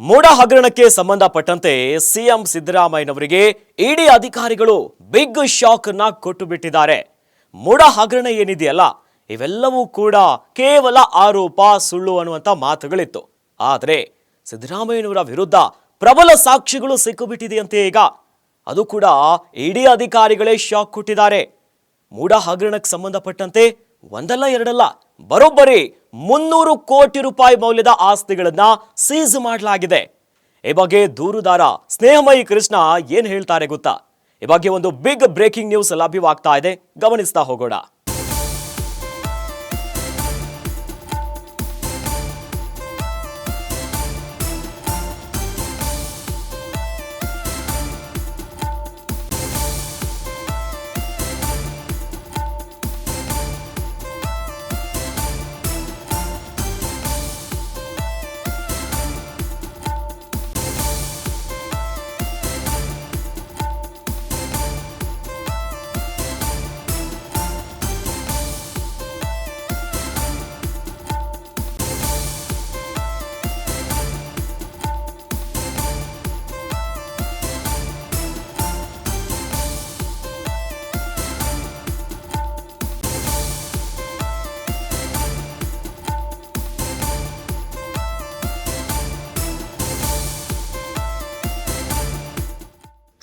ಮೂಡ ಹಗರಣಕ್ಕೆ ಸಂಬಂಧಪಟ್ಟಂತೆ ಸಿಎಂ ಸಿದ್ದರಾಮಯ್ಯನವರಿಗೆ ಇಡಿ ಅಧಿಕಾರಿಗಳು ಬಿಗ್ ಶಾಕ್ನ ಕೊಟ್ಟು ಬಿಟ್ಟಿದ್ದಾರೆ ಮೂಡ ಹಗರಣ ಏನಿದೆಯಲ್ಲ, ಇವೆಲ್ಲವೂ ಕೂಡ ಕೇವಲ ಆರೋಪ, ಸುಳ್ಳು ಅನ್ನುವಂಥ ಮಾತುಗಳಿತ್ತು. ಆದರೆ ಸಿದ್ದರಾಮಯ್ಯನವರ ವಿರುದ್ಧ ಪ್ರಬಲ ಸಾಕ್ಷಿಗಳು ಸಿಕ್ಕುಬಿಟ್ಟಿದೆಯಂತೆ ಈಗ. ಅದು ಕೂಡ ಇಡಿ ಅಧಿಕಾರಿಗಳೇ ಶಾಕ್ ಕೊಟ್ಟಿದ್ದಾರೆ. ಮೂಡ ಹಗರಣಕ್ಕೆ ಸಂಬಂಧಪಟ್ಟಂತೆ ಒಂದಲ್ಲ ಎರಡಲ್ಲ, ಬರೋಬ್ಬರಿ ಮುನ್ನೂರು ಕೋಟಿ ರೂಪಾಯಿ ಮೌಲ್ಯದ ಆಸ್ತಿಗಳನ್ನ ಸೀಸ್ ಮಾಡಲಾಗಿದೆ. ಈ ಬಗ್ಗೆ ದೂರುದಾರ ಸ್ನೇಹಮಯಿ ಕೃಷ್ಣ ಏನ್ ಹೇಳ್ತಾರೆ ಗೊತ್ತಾ? ಈ ಬಗ್ಗೆ ಒಂದು ಬಿಗ್ ಬ್ರೇಕಿಂಗ್ ನ್ಯೂಸ್ ಲಭ್ಯವಾಗ್ತಾ ಇದೆ. ಗಮನಿಸ್ತಾ ಹೋಗೋಣ.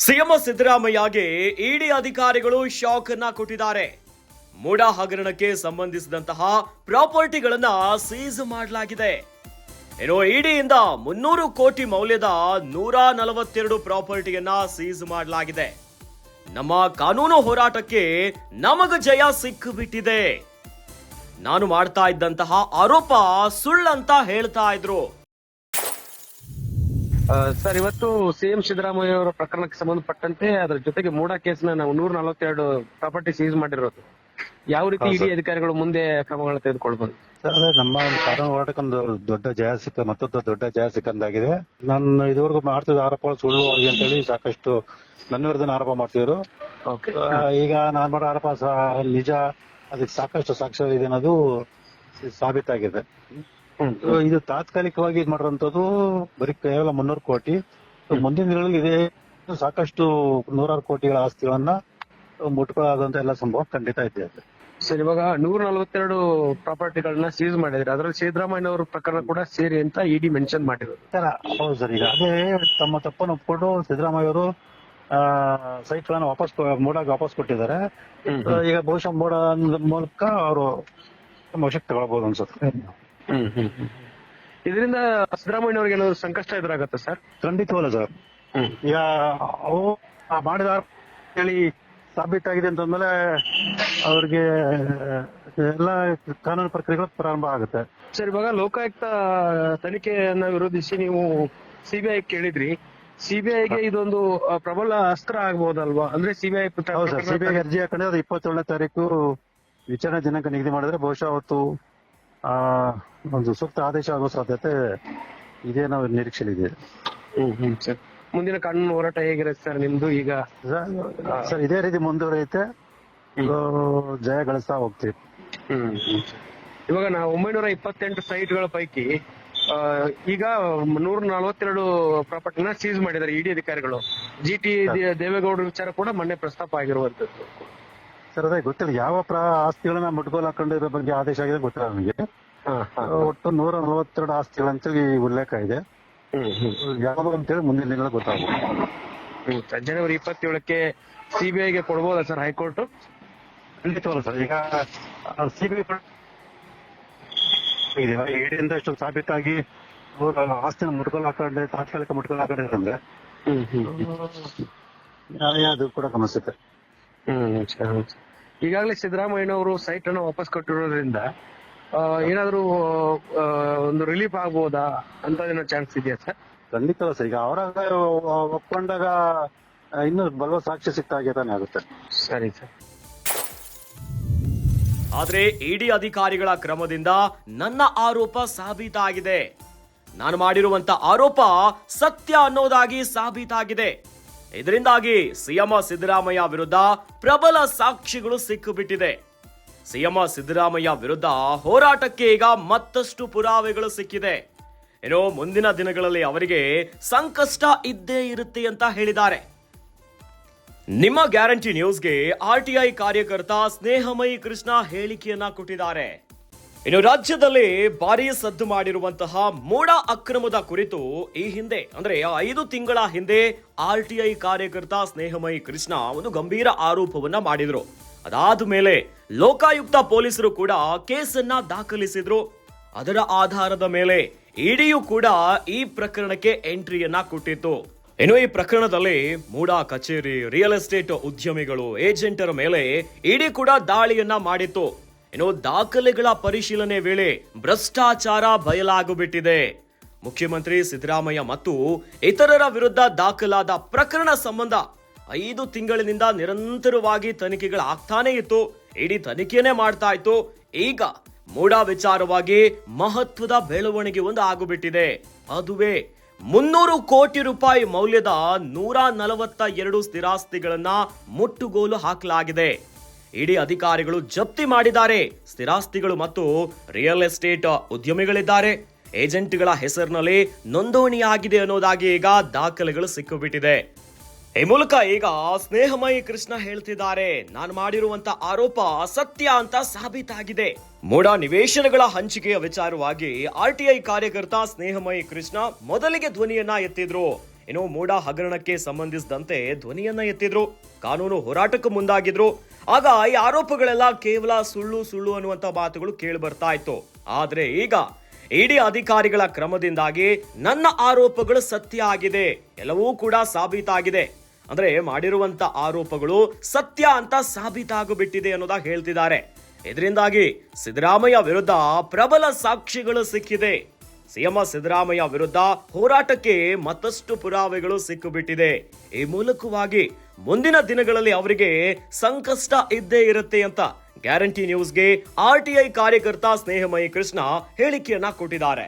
ಸಿಎಂ ಸಿದ್ದರಾಮಯ್ಯಗೆ ಇಡಿ ಅಧಿಕಾರಿಗಳು ಶಾಕ್ ಅನ್ನ ಕೊಟ್ಟಿದ್ದಾರೆ. ಮೂಡ ಹಗರಣಕ್ಕೆ ಸಂಬಂಧಿಸಿದಂತಹ ಪ್ರಾಪರ್ಟಿಗಳನ್ನ ಸೀಸ್ ಮಾಡಲಾಗಿದೆ. ಏನೋ ಇಡಿಯಿಂದ ಮುನ್ನೂರು ಕೋಟಿ ಮೌಲ್ಯದ ನೂರ ನಲವತ್ತೆರಡು ಪ್ರಾಪರ್ಟಿಯನ್ನ ಸೀಸ್ ಮಾಡಲಾಗಿದೆ. ನಮ್ಮ ಕಾನೂನು ಹೋರಾಟಕ್ಕೆ ನಮಗ ಜಯ ಸಿಕ್ಕಿಬಿಟ್ಟಿದೆ ನಾನು ಮಾಡ್ತಾ ಇದ್ದಂತಹ ಆರೋಪ ಸುಳ್ಳಂತ ಹೇಳ್ತಾ ಇದ್ರು. ಸರ್ ಇವತ್ತು ಸಿಎಂ ಸಿದ್ದರಾಮಯ್ಯ ಅವರ ಪ್ರಕರಣಕ್ಕೆ ಸಂಬಂಧಪಟ್ಟಂತೆ ಅದರ ಜೊತೆಗೆ ಮೂಡ ಕೇಸ್ನ ನಾವು ನೂರ ನಲವತ್ತೆರಡು ಪ್ರಾಪರ್ಟಿ ಸೀಸ್ ಮಾಡಿರೋದು. ಯಾವ ರೀತಿ ಇಡಿ ಅಧಿಕಾರಿಗಳು ಮುಂದೆ ಕ್ರಮಗಳನ್ನು ತೆಗೆದುಕೊಳ್ಬಹುದು ಸರ್ ಅದೇ ನಮ್ಮ ಒಂದು ಕಾನೂನು ಹೋರಾಟಕ್ಕೊಂದು ದೊಡ್ಡ ಜಯ ಸಿಕ್ಕ ಮತ್ತೊಂದು ದೊಡ್ಡ ಜಯ ಸಿಕ್ಕಂದಾಗಿದೆ ನಾನು ಇದುವರೆಗೂ ಮಾಡ್ತಿದ್ದ ಆರೋಪಗಳು ಸುಳ್ಳು ಅಂತ ಹೇಳಿ ಸಾಕಷ್ಟು ನನ್ನ ವಿರುದ್ಧ ಆರೋಪ ಮಾಡ್ತಿದ್ರು. ಈಗ ನಾನು ಮಾಡೋ ಆರೋಪ ಸಹ ನಿಜ ಅದಕ್ಕೆ ಸಾಕಷ್ಟು ಸಾಕ್ಷ್ಯ ಇದೆ ಅನ್ನೋದು ಸಾಬೀತಾಗಿದೆ. ಇದು ತಾತ್ಕಾಲಿಕವಾಗಿ ಇದ್ ಮಾಡಿರೋಂಥದ್ದು ಬರೀ ಕೇವಲ ಮುನ್ನೂರು ಕೋಟಿ. ಮುಂದಿನ ದಿನಗಳಲ್ಲಿ ಇದೇ ಸಾಕಷ್ಟು ನೂರಾರು ಕೋಟಿಗಳ ಆಸ್ತಿಗಳನ್ನ ಮುಟ್ಕೊಳ್ಳೋದಂತ ಎಲ್ಲ ಸಂಭವ ಖಂಡಿತ ಇದೆ ಸರ್ ಇವಾಗ ನೂರ ನಲವತ್ತೆರಡು ಪ್ರಾಪರ್ಟಿಗಳನ್ನ ಸೀಸ್ ಮಾಡಿದ್ರೆ ಅದರಲ್ಲಿ ಸಿದ್ದರಾಮಯ್ಯ ಅವರ ಪ್ರಕರಣ ಕೂಡ ಸೇರಿ ಅಂತ ಇಡಿ ಮೆನ್ಷನ್ ಮಾಡಿರೋದು. ಸರ್ ಹೌದು ಸರ್. ಈಗ ಅದೇ ತಮ್ಮ ತಪ್ಪನ್ನು ಒಪ್ಕೊಂಡು ಸಿದ್ದರಾಮಯ್ಯ ಅವರು ಸೈಟ್ ಗಳನ್ನ ವಾಪಸ್ ಮೋಡಾಗಿ ಮೂಡಾಗ ವಾಪಸ್ ಕೊಟ್ಟಿದ್ದಾರೆ. ಈಗ ಬಹುಶಃ ಮೋಡ ಮೂಲಕ ಅವರು ತಮ್ಮ ವಶಕ್ಕೆ ತಗೊಳ್ಬಹುದು ಅನ್ಸುತ್ತೆ. ಇದರಿಂದ ಸಿದ್ದರಾಮಯ್ಯ ಅವ್ರಿಗೆ ಏನಾದ್ರು ಸಂಕಷ್ಟ ಎದುರಾಗತ್ತೆ ಸರ್? ಖಂಡಿತವಲ್ಲ ಸರ್. ಈಗ ಅವು ಮಾಡಿದ ಸಾಬೀತಾಗಿದೆ ಹೇಳಿ ಸಾಬೀತಾಗಿದೆ ಅಂತಂದ್ಮೇಲೆ ಅವ್ರಿಗೆ ಎಲ್ಲ ಕಾನೂನು ಪ್ರಕ್ರಿಯೆಗಳು ಪ್ರಾರಂಭ ಆಗುತ್ತೆ. ಸರ್ ಇವಾಗ ಲೋಕಾಯುಕ್ತ ತನಿಖೆಯನ್ನ ವಿರೋಧಿಸಿ ನೀವು ಸಿಬಿಐ ಕೇಳಿದ್ರಿ. ಸಿಬಿಐಗೆ ಇದೊಂದು ಪ್ರಬಲ ಅಸ್ತ್ರ ಆಗ್ಬೋದಲ್ವಾ? ಅಂದ್ರೆ ಸಿಬಿಐ ಹೌದು ಸರ್. ಸಿಬಿಐ ಅರ್ಜಿ ಹಾಕೊಂಡ್ರೆ ಅದು ಇಪ್ಪತ್ತೇಳನೇ ತಾರೀಕು ವಿಚಾರಣೆ ದಿನಾಂಕ ನಿಗದಿ ಮಾಡಿದ್ರೆ ಬಹುಶಃ ಅವತ್ತು ಒಂದು ಸೂಕ್ತ ಆದೇಶ ಆಗೋ ಸಾಧ್ಯತೆ ಇದೇ ನಾವು ನಿರೀಕ್ಷೆಲಿದೆ ಸರ್. ಮುಂದಿನ ಕಾನೂನು ಹೋರಾಟ ಹೇಗಿರುತ್ತೆ ಸರ್ ನಿಮ್ದು ಈಗ? ಸರ್ ಇದೇ ರೀತಿ ಮುಂದುವರಿಯುತ್ತೆ. ಆ, ಜಯ ಗಳಿಸ್ತಾ ಹೋಗ್ತೀವಿ. ಇವಾಗ ನಾವು ಒಂಬೈನೂರ ಇಪ್ಪತ್ತೆಂಟು ಸೈಟ್ಗಳ ಪೈಕಿ ಈಗ ನೂರ ನಲವತ್ತೆರಡು ಪ್ರಾಪರ್ಟಿನ ಸೀಸ್ ಮಾಡಿದ್ದಾರೆ ಇಡಿ ಅಧಿಕಾರಿಗಳು. ಜಿ ಟಿ ದೇವೇಗೌಡರ ವಿಚಾರ ಕೂಡ ಮೊನ್ನೆ ಪ್ರಸ್ತಾಪ ಆಗಿರುವಂತದ್ದು ಸರ್ ಅದೇ ಗೊತ್ತಿಲ್ಲ. ಯಾವ ಪ್ರಾ ಆಸ್ತಿಗಳನ್ನ ಮುಟ್ಗೋಲ್ ಹಾಕೊಂಡಿರೋ ಬಗ್ಗೆ ಆದೇಶ ಆಗಿದೆ ಗೊತ್ತಿಲ್ಲ ನನಗೆ ಒಟ್ಟು ನೂರ ನಲವತ್ತೆರಡು ಆಸ್ತಿಗಳಂತೇಳಿ ಉಲ್ಲೇಖ ಇದೆ. ಯಾವಾಗ ಅಂತೇಳಿ ಮುಂದಿನ ದಿನಗಳ ಗೊತ್ತಾಗುತ್ತೆ ಜನವರಿ ಇಪ್ಪತ್ತೇಳಕ್ಕೆ ಸಿಬಿಐಗೆ ಕೊಡ್ಬೋದಾ ಸರ್ ಹೈಕೋರ್ಟ್? ಖಂಡಿತವಲ್ಲ ಸರ್. ಈಗ ಸಿಬಿಐ ಇಡಿಯಿಂದ ಇಷ್ಟು ಸಾಬೀತಾಗಿ ಆಸ್ತಿನ ಮುಟ್ಗೋಲ್ ಹಾಕೊಂಡೆ ತಾತ್ಕಾಲಿಕ ಮುಟ್ಗೋಲ್ ಹಾಕೊಂಡಿರಂದ್ರೆ ಅದು ಕೂಡ ಗಮನಿಸುತ್ತೆ. ಈಗಾಗಲೇ ಸಿದ್ದರಾಮಯ್ಯನವರು ಸೈಟ್ ಅನ್ನು ವಾಪಸ್ ಕೊಟ್ಟಿರೋದ್ರಿಂದ ಆ, ಏನಾದ್ರೂ ಆ, ಒಂದು ರಿಲೀಫ್ ಆಗ್ಬೋದಾ? ಅಂತ ಏನೋ ಚಾನ್ಸ್ ಇದೆಯಾ ಸರ್ ಖಂಡಿತ ಸರ್ ಈಗ ಅವರ ಒಪ್ಕೊಂಡಾಗ ಆ, ಇನ್ನೂ ಬಲವ ಸಾಕ್ಷ್ಯ ಸಿಕ್ತಾಗೆ ತಾನೇ ಆಗುತ್ತೆ. ಸರಿ ಸರ್ ಆದ್ರೆ ಇಡಿ ಅಧಿಕಾರಿಗಳ ಕ್ರಮದಿಂದ ನನ್ನ ಆರೋಪ ಸಾಬೀತಾಗಿದೆ. ನಾನು ಮಾಡಿರುವಂತ ಆರೋಪ ಸತ್ಯ ಅನ್ನೋದಾಗಿ ಸಾಬೀತಾಗಿದೆ. ಇದರಿಂದಾಗಿ ಸಿಎಂ ಸಿದ್ದರಾಮಯ್ಯ ವಿರುದ್ಧ ಪ್ರಬಲ ಸಾಕ್ಷಿಗಳು ಸಿಕ್ಕಿಬಿಟ್ಟಿದೆ. ಸಿಎಂ ಸಿದ್ದರಾಮಯ್ಯ ವಿರುದ್ಧ ಹೋರಾಟಕ್ಕೆ ಈಗ ಮತ್ತಷ್ಟು ಪುರಾವೆಗಳು ಸಿಕ್ಕಿದೆ. ಏನೋ ಮುಂದಿನ ದಿನಗಳಲ್ಲಿ ಅವರಿಗೆ ಸಂಕಷ್ಟ ಇದ್ದೇ ಇರುತ್ತೆ ಅಂತ ಹೇಳಿದ್ದಾರೆ. ನಿಮ್ಮ ಗ್ಯಾರಂಟಿ ನ್ಯೂಸ್ಗೆ ಆರ್ಟಿಐ ಕಾರ್ಯಕರ್ತ ಸ್ನೇಹಮಯಿ ಕೃಷ್ಣ ಹೇಳಿಕೆಯನ್ನ ಕೊಟ್ಟಿದ್ದಾರೆ. ಇನ್ನು ರಾಜ್ಯದಲ್ಲಿ ಭಾರೀ ಸದ್ದು ಮಾಡಿರುವಂತಹ ಮೋಡ ಅಕ್ರಮದ ಕುರಿತು ಈ ಹಿಂದೆ, ಅಂದ್ರೆ ಐದು ತಿಂಗಳ ಹಿಂದೆ ಆರ್ಟಿಐ ಕಾರ್ಯಕರ್ತ ಸ್ನೇಹಮಯಿ ಕೃಷ್ಣ ಒಂದು ಗಂಭೀರ ಆರೋಪವನ್ನ ಮಾಡಿದ್ರು. ಅದಾದ ಮೇಲೆ ಲೋಕಾಯುಕ್ತ ಪೊಲೀಸರು ಕೂಡ ಕೇಸನ್ನ ದಾಖಲಿಸಿದ್ರು. ಅದರ ಆಧಾರದ ಮೇಲೆ ಇಡಿಯು ಕೂಡ ಈ ಪ್ರಕರಣಕ್ಕೆ ಎಂಟ್ರಿಯನ್ನ ಕೊಟ್ಟಿತ್ತು. ಇನ್ನು ಈ ಪ್ರಕರಣದಲ್ಲಿ ಮೂಡಾ ಕಚೇರಿ, ರಿಯಲ್ ಎಸ್ಟೇಟ್ ಉದ್ಯಮಿಗಳು, ಏಜೆಂಟರ ಮೇಲೆ ಇಡಿ ಕೂಡ ದಾಳಿಯನ್ನ ಮಾಡಿತ್ತು. ಇನ್ನು ದಾಖಲೆಗಳ ಪರಿಶೀಲನೆ ವೇಳೆ ಭ್ರಷ್ಟಾಚಾರ ಬಯಲಾಗುಬಿಟ್ಟಿದೆ. ಮುಖ್ಯಮಂತ್ರಿ ಸಿದ್ದರಾಮಯ್ಯ ಮತ್ತು ಇತರರ ವಿರುದ್ಧ ದಾಖಲಾದ ಪ್ರಕರಣ ಸಂಬಂಧ ಐದು ತಿಂಗಳಿನಿಂದ ನಿರಂತರವಾಗಿ ತನಿಖೆಗಳು ತನಿಖೆಗಳಾಗ್ತಾನೆ ಇತ್ತು. ಇಡೀ ತನಿಖೆನೇ ಮಾಡ್ತಾ ಇತ್ತು. ಈಗ ಮೂಡ ವಿಚಾರವಾಗಿ ಮಹತ್ವದ ಬೆಳವಣಿಗೆ ಒಂದು ಆಗಿಬಿಟ್ಟಿದೆ. ಅದುವೇ ಮುನ್ನೂರು ಕೋಟಿ ರೂಪಾಯಿ ಮೌಲ್ಯದ ನೂರ ನಲವತ್ತ ಎರಡು ಸ್ಥಿರಾಸ್ತಿಗಳನ್ನ ಮುಟ್ಟುಗೋಲು ಹಾಕಲಾಗಿದೆ. ಇಡಿ ಅಧಿಕಾರಿಗಳು ಜಪ್ತಿ ಮಾಡಿದ್ದಾರೆ. ಸ್ಥಿರಾಸ್ತಿಗಳು ಮತ್ತು ರಿಯಲ್ ಎಸ್ಟೇಟ್ ಉದ್ಯಮಿಗಳಿದ್ದಾರೆ. ಏಜೆಂಟ್ಗಳ ಹೆಸರಿನಲ್ಲಿ ನೋಂದಣಿಯಾಗಿದೆ ಅನ್ನೋದಾಗಿ ಈಗ ದಾಖಲೆಗಳು ಸಿಕ್ಕಿಬಿಟ್ಟಿದೆ. ಈ ಮೂಲಕ ಈಗ ಸ್ನೇಹಮಯಿ ಕೃಷ್ಣ ಹೇಳ್ತಿದ್ದಾರೆ. ನಾನು ಮಾಡಿರುವಂತ ಆರೋಪ ಸತ್ಯ ಅಂತ ಸಾಬೀತಾಗಿದೆ. ಮೂಡ ನಿವೇಶನಗಳ ಹಂಚಿಕೆಯ ವಿಚಾರವಾಗಿ ಆರ್ಟಿಐ ಕಾರ್ಯಕರ್ತ ಸ್ನೇಹಮಯಿ ಕೃಷ್ಣ ಮೊದಲಿಗೆ ಧ್ವನಿಯನ್ನ ಎತ್ತಿದ್ರು. ಇನ್ನು ಮೂಡ ಹಗರಣಕ್ಕೆ ಸಂಬಂಧಿಸಿದಂತೆ ಧ್ವನಿಯನ್ನ ಎತ್ತಿದ್ರು. ಕಾನೂನು ಹೋರಾಟಕ್ಕೆ ಮುಂದಾಗಿದ್ರು. ಆಗ ಈ ಆರೋಪಗಳೆಲ್ಲ ಕೇವಲ ಸುಳ್ಳು ಸುಳ್ಳು ಅನ್ನುವಂತ ಮಾತುಗಳು ಕೇಳಿ ಬರ್ತಾ ಇತ್ತು. ಆದ್ರೆ ಈಗ ಇಡಿ ಅಧಿಕಾರಿಗಳ ಕ್ರಮದಿಂದಾಗಿ ನನ್ನ ಆರೋಪಗಳು ಸತ್ಯ ಆಗಿದೆ. ಎಲ್ಲವೂ ಕೂಡ ಸಾಬೀತಾಗಿದೆ. ಅಂದ್ರೆ ಮಾಡಿರುವಂತ ಆರೋಪಗಳು ಸತ್ಯ ಅಂತ ಸಾಬೀತಾಗಿಬಿಟ್ಟಿದೆ ಅನ್ನೋದಾಗ ಹೇಳ್ತಿದ್ದಾರೆ. ಇದರಿಂದಾಗಿ ಸಿದ್ದರಾಮಯ್ಯ ವಿರುದ್ಧ ಪ್ರಬಲ ಸಾಕ್ಷಿಗಳು ಸಿಕ್ಕಿದೆ. ಸಿಎಂ ಸಿದ್ದರಾಮಯ್ಯ ವಿರುದ್ಧ ಹೋರಾಟಕ್ಕೆ ಮತ್ತಷ್ಟು ಪುರಾವೆಗಳು ಸಿಕ್ಕುಬಿಟ್ಟಿದೆ. ಈ ಮೂಲಕವಾಗಿ ಮುಂದಿನ ದಿನಗಳಲ್ಲಿ ಅವರಿಗೆ ಸಂಕಷ್ಟ ಇದ್ದೇ ಇರುತ್ತೆ ಅಂತ ಗ್ಯಾರಂಟಿ ನ್ಯೂಸ್ಗೆ ಆರ್ಟಿಐ ಕಾರ್ಯಕರ್ತ ಸ್ನೇಹಮಯಿ ಕೃಷ್ಣ ಹೇಳಿಕೆಯನ್ನ ಕೊಟ್ಟಿದ್ದಾರೆ.